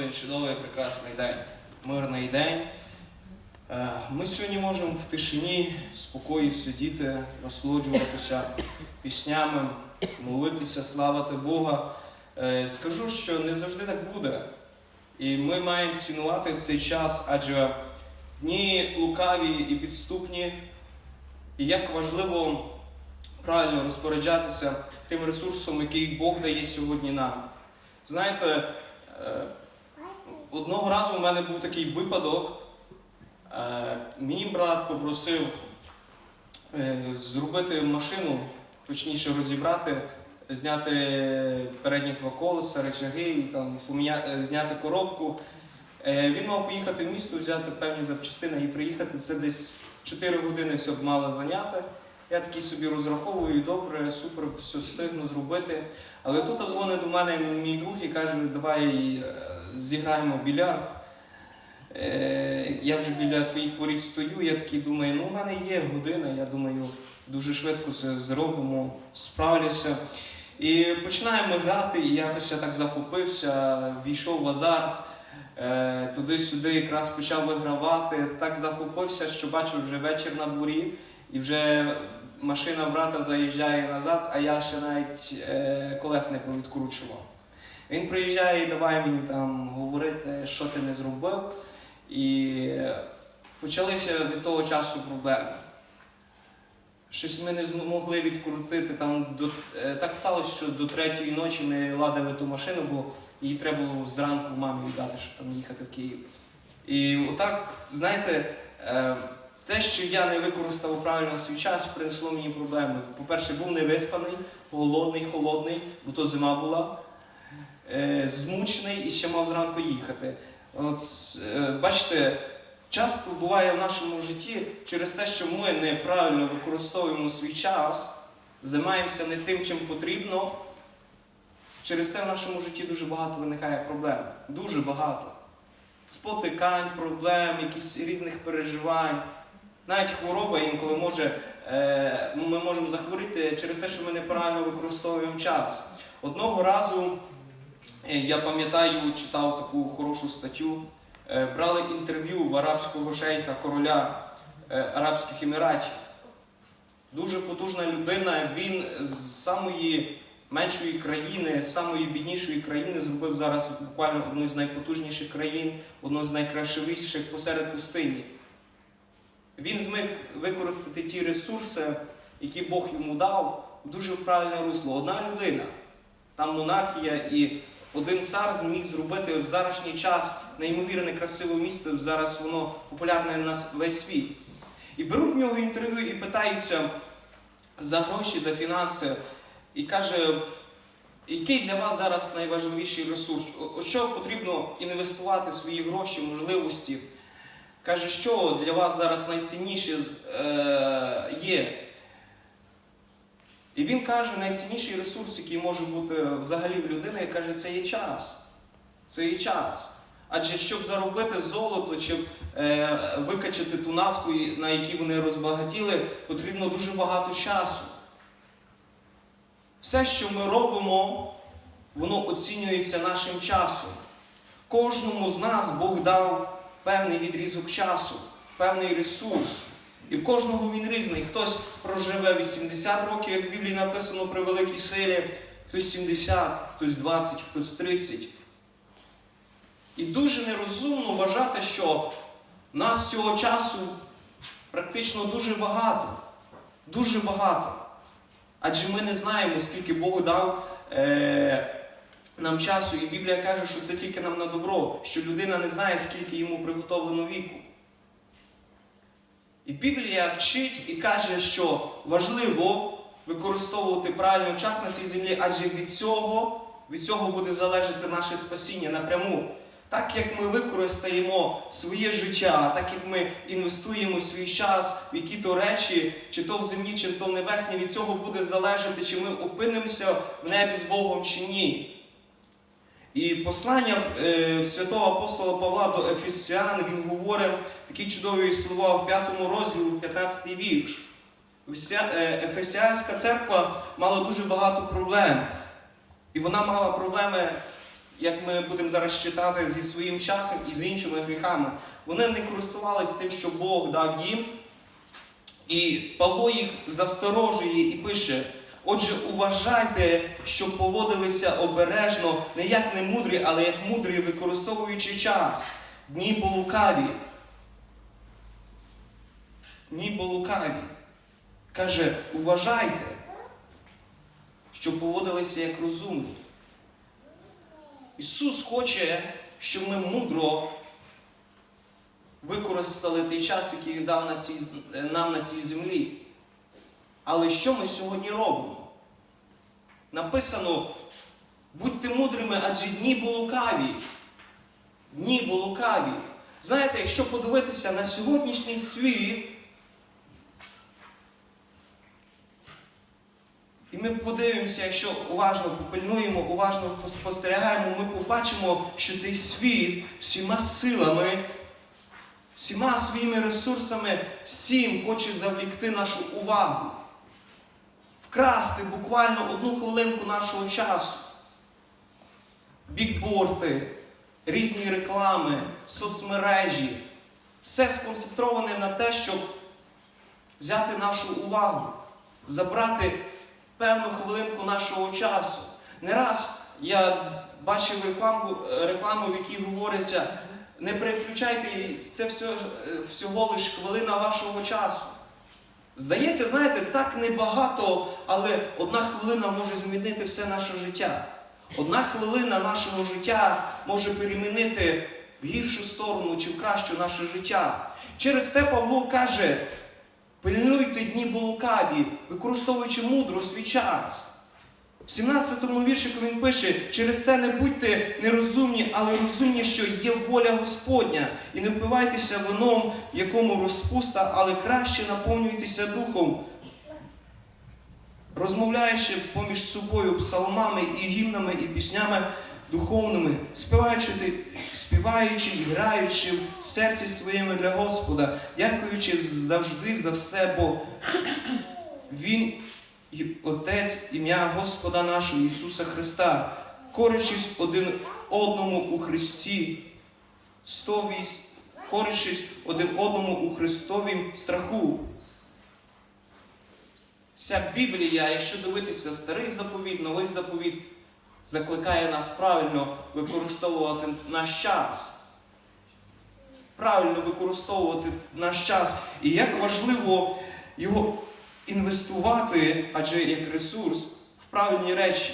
Чудовий прекрасний день, мирний день. Е, Ми сьогодні можемо в тишині, в спокої сидіти, насолоджуватися піснями, молитися, славити Бога. Е, Скажу, що не завжди так буде. І ми маємо цінувати цей час, адже дні лукаві і підступні, і як важливо правильно розпоряджатися тим ресурсом, який Бог дає сьогодні нам. Знаєте, е, Одного разу в мене був такий випадок. Е, Мені брат попросив е, зробити машину, точніше розібрати, зняти передні два колеса, речаги там е, зняти коробку. Він мав поїхати в місто, взяти певні запчастини і приїхати. Це десь 4 години все б мало зайняти. Я такий собі розраховую, добре, супер, все встигну зробити. Але тут дзвонить до мене мій друг і каже, давай зіграємо в більярд. Е, Я вже біля твоїх воріт стою, я такий думаю, ну в мене є година, я думаю, дуже швидко це зробимо, справлюся. І починаємо грати, і якось я так захопився, війшов в азарт, е, туди-сюди якраз почав вигравати, так захопився, що бачив вже вечір на дворі, і вже машина брата заїжджає назад, а я ще навіть е, колес не повідкручував. Він приїжджає і давай мені там говорити, що ти не зробив. І почалися від того часу проблеми. Щось ми не змогли відкрутити. Там до, е, так сталося, що до третьої ночі ми ладили ту машину, бо її треба було зранку мамі віддати, щоб там їхати в Київ. І отак, знаєте, е, те, що я не використав правильно свій час, принесло мені проблеми. По-перше, був невиспаний, голодний, холодний, бо то зима була, змучений і ще мав зранку їхати. От, е, бачите, часто буває в нашому житті через те, що ми неправильно використовуємо свій час, займаємося не тим, чим потрібно. Через те в нашому житті дуже багато виникає проблем. Дуже багато. Спотикань, проблем, якісь різних переживань. Навіть хвороба інколи може, е, ми можемо захворіти через те, що ми неправильно використовуємо час. Одного разу Е, Я пам'ятаю, читав таку хорошу статтю. Е, Брали інтерв'ю в арабського шейха, короля е, Арабських Еміратів. Дуже потужна людина. Він з самої меншої країни, з самої біднішої країни зробив зараз буквально одну з найпотужніших країн, одну з найкрасивіших посеред пустині. Він зміг використати ті ресурси, які Бог йому дав, дуже в правильне русло. Одна людина. Там монархія і один цар зміг зробити в зарашній час неймовірне красиве місто, зараз воно популярне на весь світ. І беруть в нього інтерв'ю і питаються за гроші, за фінанси, і каже, який для вас зараз найважливіший ресурс? О що потрібно інвестувати свої гроші, можливості? Каже, що для вас зараз найцінніше е, є? І він каже, найцінніший ресурс, який може бути взагалі в людини, каже, це є час. Це є час. Адже щоб заробити золото, щоб е, викачати ту нафту, на якій вони розбагатіли, потрібно дуже багато часу. Все, що ми робимо, воно оцінюється нашим часом. Кожному з нас Бог дав певний відрізок часу, певний ресурс. І в кожного він різний. Хтось проживе 80 років, як в Біблії написано при великій силі, хтось 70, хтось 20, хтось 30. І дуже нерозумно вважати, що нас цього часу практично дуже багато. Дуже багато. Адже ми не знаємо, скільки Бог дав е, нам часу. І Біблія каже, що це тільки нам на добро, що людина не знає, скільки йому приготовлено віку. І Біблія вчить і каже, що важливо використовувати правильно час на цій землі, адже від цього, від цього буде залежати наше спасіння напряму. Так як ми використаємо своє життя, так як ми інвестуємо свій час в які-то речі, чи то в землі, чи то в небесній, від цього буде залежати, чи ми опинимося в небі з Богом чи ні. І послання е, святого апостола Павла до Ефесіан, він говорить такі чудові слова в 5 розділі, 15 вірш. Е, Ефесіанська церква мала дуже багато проблем. І вона мала проблеми як ми будемо зараз читати, зі своїм часом і з іншими гріхами. Вони не користувалися тим, що Бог дав їм. І Павло їх засторожує і пише: отже, уважайте, щоб поводилися обережно, не як не мудрі, але як мудрі, використовуючи час. Дні бо лукаві. Дні бо лукаві. Каже, уважайте, щоб поводилися як розумні. Ісус хоче, щоб ми мудро використали той час, який Він дав нам на цій землі. Але що ми сьогодні робимо? Написано, будьте мудрими, адже дні бо лукаві. Дні бо лукаві. Знаєте, якщо подивитися на сьогоднішній світ, і ми подивимося, якщо уважно попильнуємо, уважно спостерігаємо, ми побачимо, що цей світ всіма силами всіма своїми ресурсами всім хоче завлікти нашу увагу, вкрасти буквально одну хвилинку нашого часу. Бікборди, різні реклами, соцмережі. Все сконцентроване на те, щоб взяти нашу увагу, забрати певну хвилинку нашого часу. Не раз я бачив рекламу, рекламу в якій говориться. Не переключайте це все, всього лиш хвилина вашого часу. Здається, знаєте, так небагато, але одна хвилина може змінити все наше життя. Одна хвилина нашого життя може перемінити в гіршу сторону чи в кращу наше життя. Через те Павло каже: пильнуйте дні бо лукаві, використовуючи мудро свій час. В 17-му віршику він пише, через це не будьте нерозумні, але розумні, що є воля Господня, і не впивайтеся вином, в якому розпуста, але краще наповнюйтеся духом, розмовляючи поміж собою псалмами і гімнами і піснями духовними, співаючи, співаючи і граючи в серці своєму для Господа, дякуючи завжди за все, бо Він і Отець ім'я Господа нашого Ісуса Христа, корячись один одному у Христі, корячись один одному у Христовім страху. Вся Біблія, якщо дивитися старий заповіт, новий заповіт, закликає нас правильно використовувати наш час. Правильно використовувати наш час. І як важливо його інвестувати, адже як ресурс, в правильні речі.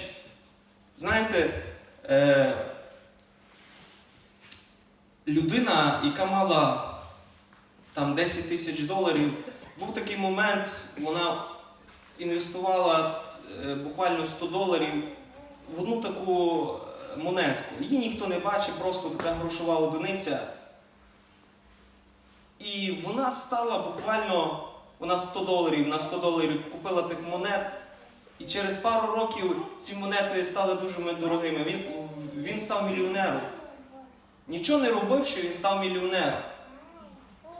Знаєте, е, людина, яка мала там 10 тисяч доларів, був такий момент, вона інвестувала е, буквально 100 доларів в одну таку монетку. Її ніхто не бачить, просто така грошова одиниця. І вона стала буквально вона 100 доларів на 100 доларів купила тих монет, і через пару років ці монети стали дуже дорогими. Він, він став мільйонером. Нічого не робив, що він став мільйонером.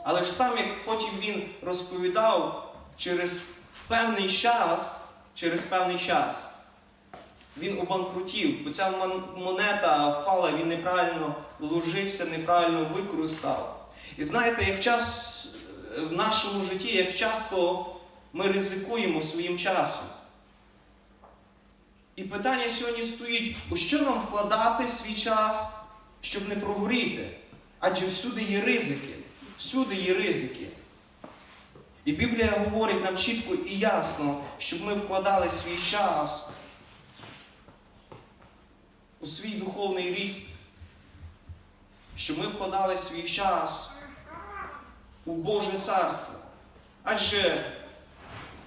Але ж сам, як потім він розповідав, через певний час, через певний час він обанкрутів, бо ця монета впала, він неправильно вложився, неправильно використав. І знаєте, як час в нашому житті, як часто ми ризикуємо своїм часом. І питання сьогодні стоїть, у що нам вкладати свій час, щоб не прогоріти? Адже всюди є ризики. Всюди є ризики. І Біблія говорить нам чітко і ясно, щоб ми вкладали свій час у свій духовний ріст, щоб ми вкладали свій час у Боже царство. Адже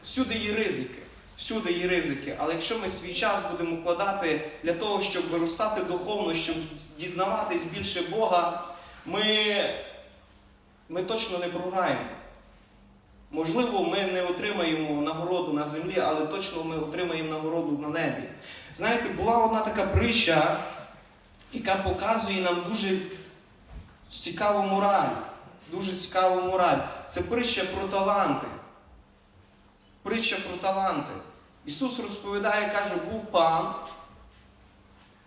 всюди є ризики. Всюди є ризики. Але якщо ми свій час будемо вкладати для того, щоб виростати духовно, щоб дізнаватись більше Бога, ми, ми точно не програємо. Можливо, ми не отримаємо нагороду на землі, але точно ми отримаємо нагороду на небі. Знаєте, була одна така притча, яка показує нам дуже цікаву мораль дуже цікаву мораль. Це притча про таланти. Притча про таланти. Ісус розповідає, каже, був пан,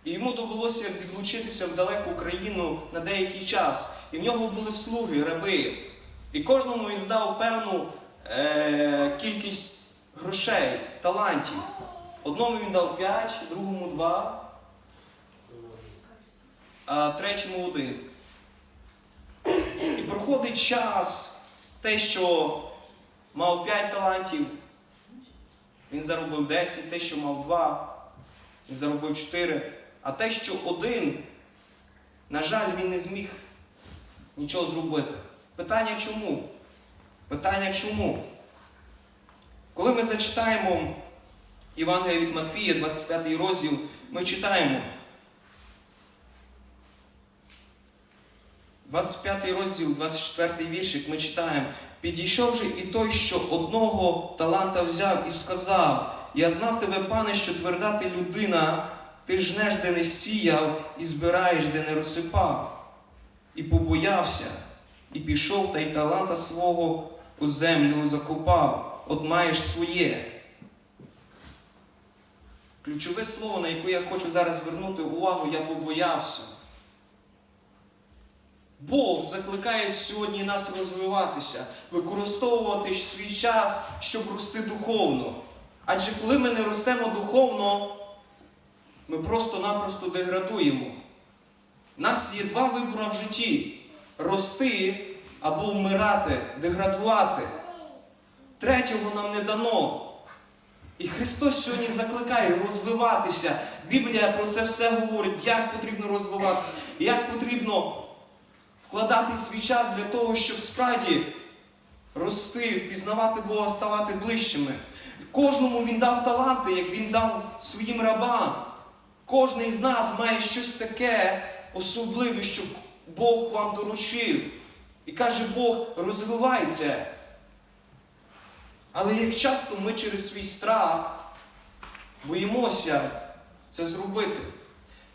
І йому довелося відлучитися в далеку країну на деякий час. І в нього були слуги, раби. І кожному він здав певну е- кількість грошей, талантів. Одному він дав 5, другому 2, а третьому один. Проходить час, те, що мав 5 талантів, він заробив 10, те, що мав 2, він заробив 4. А те, що один, на жаль, він не зміг нічого зробити. Питання чому? Питання чому? Коли ми зачитаємо Євангелія від Матфія, 25 розділ, ми читаємо. 25 розділ, 24 віршик, ми читаємо. Підійшов же і той, що одного таланта взяв і сказав: Я знав тебе, пане, що тверда ти людина, ти жнеш, де не сіяв, і збираєш, де не розсипав. І побоявся, і пішов, та й таланта свого у землю закопав, от маєш своє. Ключове слово, на яке я хочу зараз звернути увагу, я побоявся. Бог закликає сьогодні нас розвиватися, використовувати свій час, щоб рости духовно. Адже коли ми не ростемо духовно, ми просто-напросто деградуємо. У нас є два вибори в житті: рости або вмирати, деградувати. Третього нам не дано. І Христос сьогодні закликає розвиватися. Біблія про це все говорить, як потрібно розвиватися, як потрібно вкладати свій час для того, щоб справді рости, впізнавати Бога, ставати ближчими. Кожному він дав таланти, як він дав своїм рабам. Кожний з нас має щось таке особливе, що Бог вам доручив. І каже Бог, розвивай це. Але як часто ми через свій страх боїмося це зробити.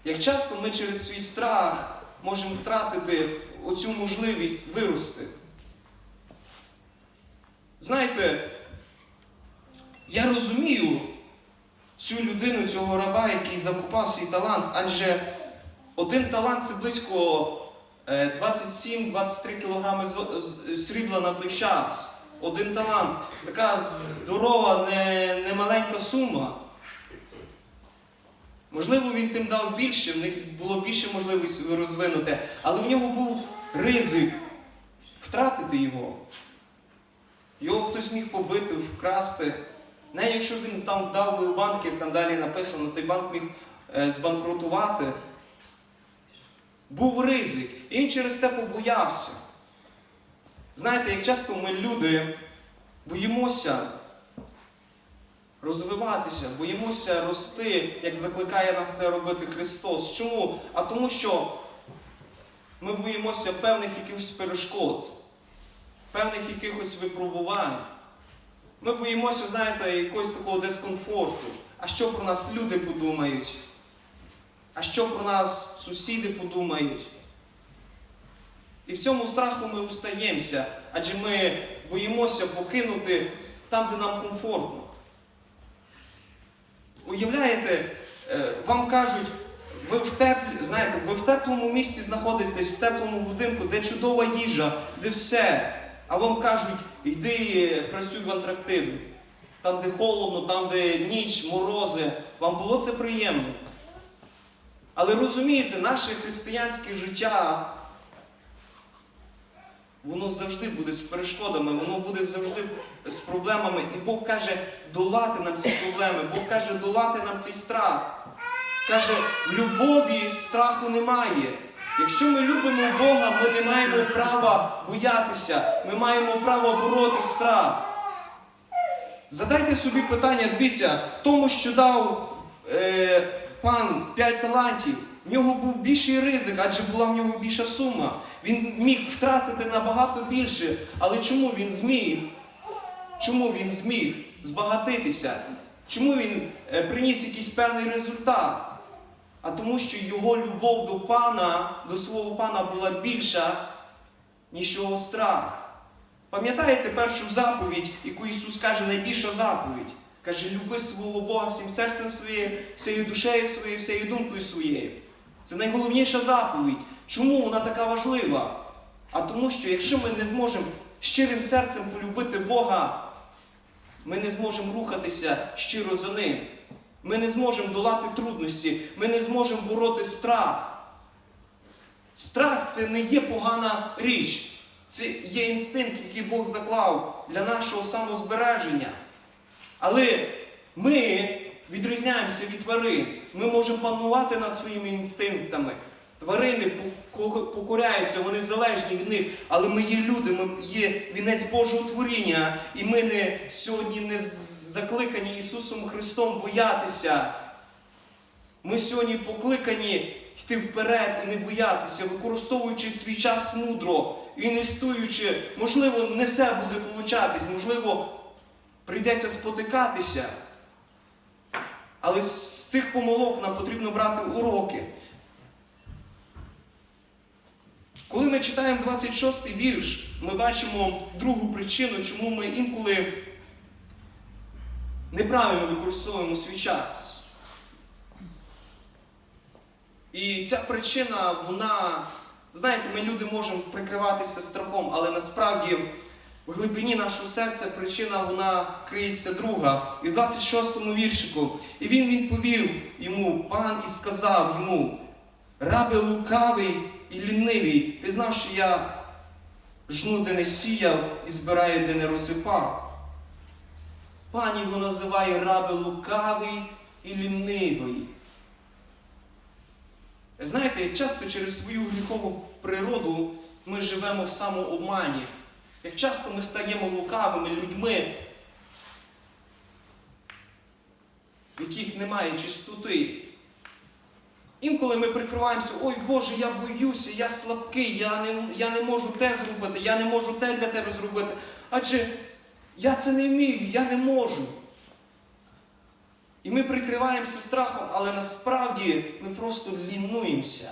Як часто ми через свій страх можемо втратити оцю можливість вирости. Знаєте, я розумію цю людину, цього раба, який закупав свій талант, адже один талант це близько е, 27-23 кілограми срібла на той час. Один талант. Така здорова, не, не сума. Можливо, він тим дав більше, в них було більше можливості розвинути, але в нього був ризик втратити його. Його хтось міг побити, вкрасти. Не якщо він там дав би банк, як там далі написано, той банк міг е, збанкрутувати. Був ризик. І він через те побоявся. Знаєте, як часто ми люди боїмося розвиватися, боїмося рости, як закликає нас це робити Христос. Чому? А тому, що ми боїмося певних якихось перешкод, певних якихось випробувань. Ми боїмося, знаєте, якогось такого дискомфорту. А що про нас люди подумають? А що про нас сусіди подумають? І в цьому страху ми устаємося, адже ми боїмося покинути там, де нам комфортно. Уявляєте, е, вам кажуть, ви в теплі, знаєте, ви в теплому місці знаходитесь, в теплому будинку, де чудова їжа, де все. А вам кажуть, йди працюй в Антарктиду. Там, де холодно, там, де ніч, морози. Вам було це приємно. Але розумієте, наше християнське життя, воно завжди буде з перешкодами, воно буде завжди з проблемами. І Бог каже, долати нам ці проблеми, Бог каже, долати нам цей страх. Каже, в любові страху немає. Якщо ми любимо Бога, ми не маємо права боятися, ми маємо право бороти страх. Задайте собі питання, дивіться, тому, що дав е, пан 5 талантів, в нього був більший ризик, адже була в нього більша сума. Він міг втратити набагато більше. Але чому він зміг? Чому він зміг збагатитися? Чому він е, приніс якийсь певний результат? А тому, що його любов до пана, до свого пана була більша, ніж його страх. Пам'ятаєте першу заповідь, яку Ісус каже, найбільша заповідь? Каже, люби свого Бога всім серцем своєю, всією душею своєю, всією думкою своєю. Це найголовніша заповідь. Чому вона така важлива? А тому, що якщо ми не зможемо щирим серцем полюбити Бога, ми не зможемо рухатися щиро за ним. Ми не зможемо долати трудності, ми не зможемо бороти страх. Страх це не є погана річ. Це є інстинкт, який Бог заклав для нашого самозбереження. Але ми відрізняємося від тварин. Ми можемо панувати над своїми інстинктами. Тварини покоряються, вони залежні від них, але ми є люди, ми є вінець Божого творіння, і ми не сьогодні не закликані Ісусом Христом боятися. Ми сьогодні покликані йти вперед і не боятися, використовуючи свій час мудро, інвестуючи, можливо, не все буде получатись, можливо, прийдеться спотикатися. Але з цих помилок нам потрібно брати уроки. Коли ми читаємо 26 й вірш, ми бачимо другу причину, чому ми інколи неправильно використовуємо свій час. І ця причина, вона, знаєте, ми люди можемо прикриватися страхом, але насправді в глибині нашого серця причина вона криється друга. І в 26-му віршику. І він відповів йому, пан і сказав йому, рабе лукавий і лінивий, ти знав, що я жну, де не сіяв, і збираю, де не розсипав. Пан його називає рабе лукавий і лінивий. Знаєте, часто через свою гріхову природу ми живемо в самообмані. Як часто ми стаємо лукавими людьми, в яких немає чистоти. Інколи ми прикриваємося, ой Боже, я боюся, я слабкий, я не, я не можу те зробити, я не можу те для тебе зробити. Адже я це не вмію, я не можу. І ми прикриваємося страхом, але насправді ми просто лінуємося.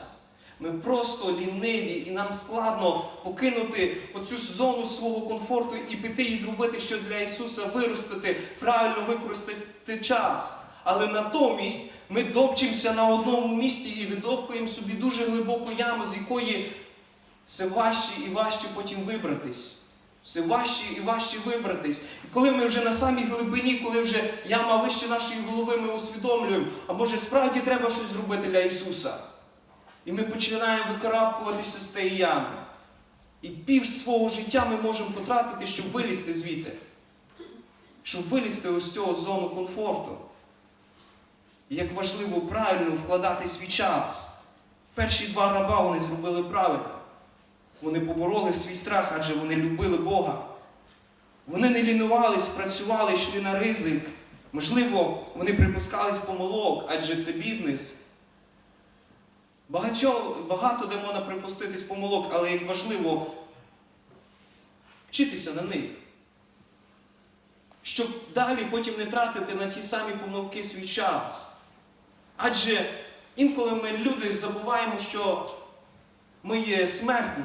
Ми просто ліниві, і нам складно покинути оцю зону свого комфорту і піти і зробити щось для Ісуса, виростити, правильно використати час. Але натомість ми допчемося на одному місці і видопуємо собі дуже глибоку яму, з якої все важче і важче потім вибратись. Все важче і важче вибратись. І коли ми вже на самій глибині, коли вже яма вище нашої голови, ми усвідомлюємо, а може справді треба щось зробити для Ісуса. І ми починаємо викарабкуватися з тієї ями. І пів свого життя ми можемо потратити, щоб вилізти звідти. Щоб вилізти ось цього зону комфорту. Як важливо правильно вкладати свій час. Перші два раба вони зробили правильно. Вони побороли свій страх, адже вони любили Бога. Вони не лінувались, працювали, йшли на ризик. Можливо, вони припускались помилок, адже це бізнес. Багатьо, багато де можна припуститись помилок, але як важливо вчитися на них. Щоб далі потім не тратити на ті самі помилки свій час. Адже інколи ми люди забуваємо, що ми є смертні.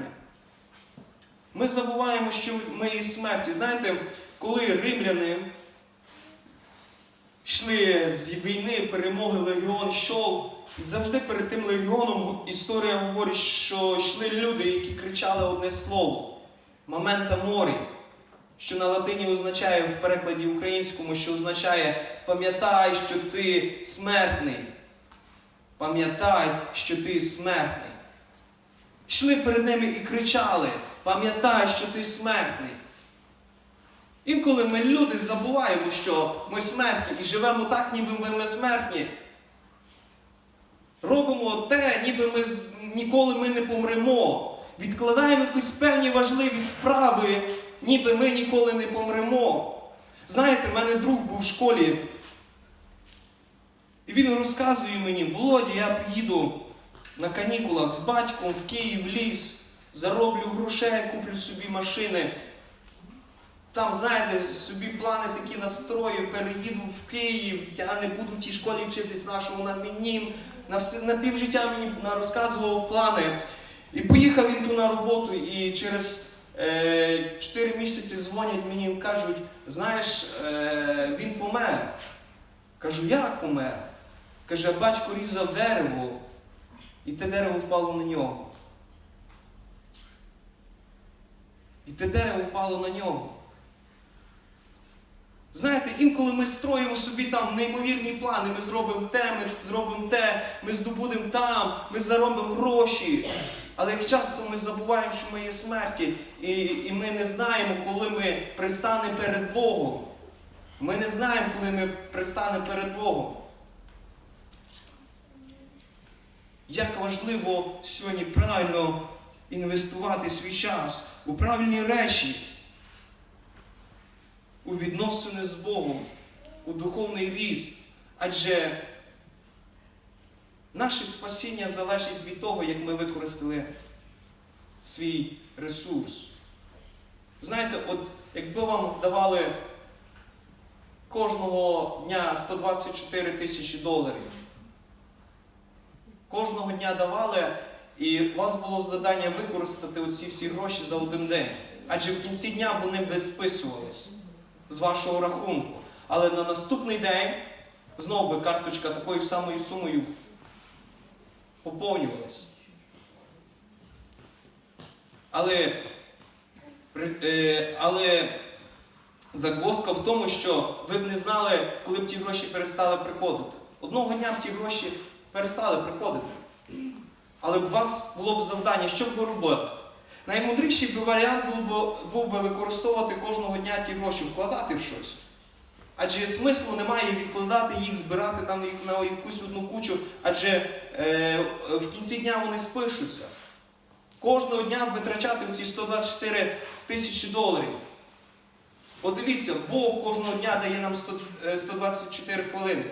Ми забуваємо, що ми є смерті. Знаєте, коли римляни йшли з війни, перемоги легіон йшов, і завжди перед тим легіоном історія говорить, що йшли люди, які кричали одне слово Момента морі, що на латині означає в перекладі українському, що означає пам'ятай, що ти смертний. Пам'ятай, що ти смертний. Йшли перед ними і кричали: пам'ятай, що ти смертний. Інколи ми люди забуваємо, що ми смертні і живемо так, ніби ми не смертні. Робимо те, ніби ми ніколи ми не помремо. Відкладаємо якісь певні важливі справи, ніби ми ніколи не помремо. Знаєте, в мене друг був в школі, і він розказує мені, Володя, я приїду на канікулах з батьком в Київ, ліс, зароблю грошей, куплю собі машини. Там, знаєте, собі плани такі настрою, переїду в Київ, я не буду в тій школі вчитись нашого на мені, на, на півжиття мені розказував плани. І поїхав він ту на роботу, і через е, 4 місяці дзвонять мені і кажуть, знаєш, е, він помер. Кажу, як помер? Каже, батько різав дерево, і те дерево впало на нього. І те дерево впало на нього. Знаєте, інколи ми строїмо собі там неймовірні плани, ми зробимо те, ми зробимо те, ми здобудемо там, ми заробимо гроші. Але як часто ми забуваємо, що ми є смерті, і, і ми не знаємо, коли ми пристанемо перед Богом. Ми не знаємо, коли ми пристанемо перед Богом. Як важливо сьогодні правильно інвестувати свій час у правильні речі, у відносини з Богом, у духовний ріст. Адже наше спасіння залежить від того, як ми використали свій ресурс. Знаєте, от якби вам давали кожного дня 124 тисячі доларів, кожного дня давали, і у вас було завдання використати оці всі гроші за один день. Адже в кінці дня вони би списувались з вашого рахунку. Але на наступний день знову би карточка такою самою сумою поповнювалась. Але, е, але загвоздка в тому, що ви б не знали, коли б ті гроші перестали приходити. Одного дня б ті гроші перестали приходити. Але б у вас було б завдання, що б ви робили? Наймудріший би варіант був би, був би використовувати кожного дня ті гроші, вкладати в щось. Адже смислу немає відкладати їх, збирати там на якусь одну кучу, адже е, в кінці дня вони спишуться. Кожного дня витрачати ці 124 тисячі доларів. От дивіться, Бог кожного дня дає нам 100, е, 124 хвилини.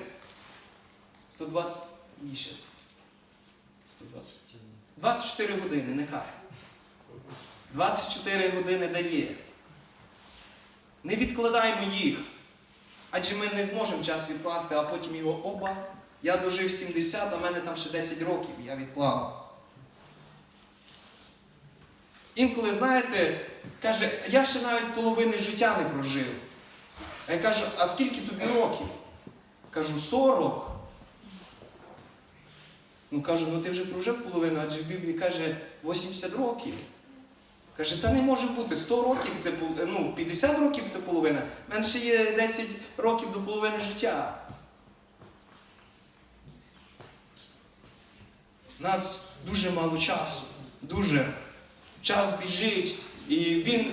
120 більше. 24 години, нехай. 24 години дає. Не відкладаємо їх. Адже ми не зможемо час відкласти, а потім його оба. Я дожив 70, а в мене там ще 10 років, я відклав. Інколи, знаєте, каже, я ще навіть половини життя не прожив. А я кажу, а скільки тобі років? Кажу, 40. Ну кажу, ну ти вже прожив половину, адже в Біблії каже 80 років. Каже, та не може бути 100 років це ну, 50 років це половина. Ще є 10 років до половини життя. У нас дуже мало часу. Дуже. Час біжить, і він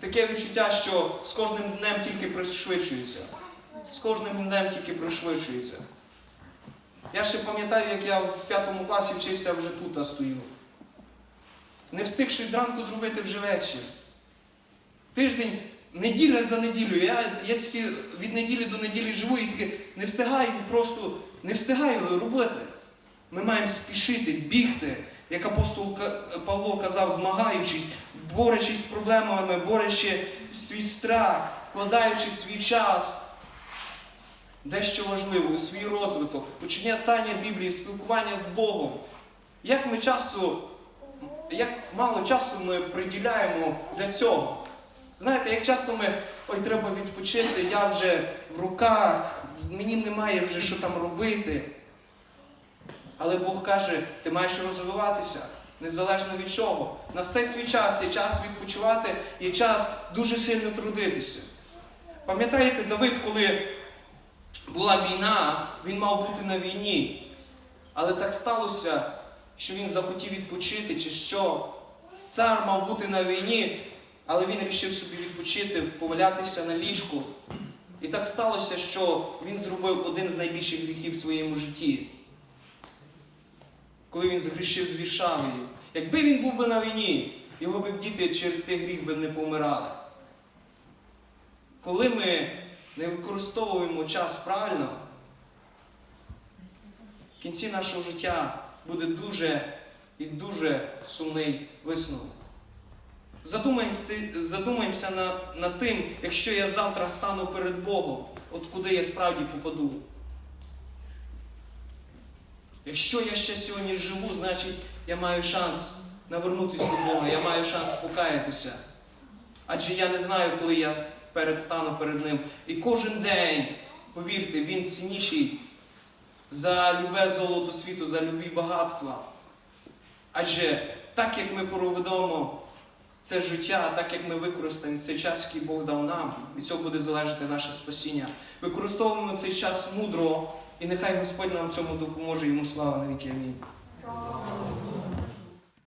таке відчуття, що з кожним днем тільки пришвидшується. З кожним днем тільки пришвидшується. Я ще пам'ятаю, як я в п'ятому класі вчився вже тут а стою. Не встиг щось зранку зробити вже вечір. Тиждень, неділя за неділю. Я, я тільки від неділі до неділі живу і таки не встигаю просто не встигаю робити. Ми маємо спішити, бігти, як апостол Павло казав, змагаючись, борючись з проблемами, борючи свій страх, вкладаючи свій час. Дещо важливо у свій розвиток, учення тання Біблії, спілкування з Богом. Як ми часу, як мало часу ми приділяємо для цього? Знаєте, як часто ми ой, треба відпочити, я вже в руках, мені немає вже що там робити. Але Бог каже, ти маєш розвиватися незалежно від чого. На все свій час є час відпочивати, є час дуже сильно трудитися. Пам'ятаєте, Давид, коли була війна, він мав бути на війні. Але так сталося, що він захотів відпочити, чи що. Цар мав бути на війні, але він вирішив собі відпочити, повалятися на ліжку. І так сталося, що він зробив один з найбільших гріхів в своєму житті. Коли він згрішив з Віршавою. Якби він був би на війні, його б діти через цей гріх би не помирали. Коли ми не використовуємо час правильно, в кінці нашого життя буде дуже і дуже сумний висновок. Задумаємося, над, над тим, якщо я завтра стану перед Богом, от куди я справді попаду. Якщо я ще сьогодні живу, значить я маю шанс навернутися до Бога, я маю шанс покаятися. Адже я не знаю, коли я передстану перед Ним. І кожен день, повірте, він цінніший за любе золото світу, за любі багатства. Адже так як ми проведемо це життя, так як ми використаємо цей час, який Бог дав нам, від цього буде залежати наше спасіння. Використовуємо цей час мудро, і нехай Господь нам в цьому допоможе йому слава на віки. Амінь.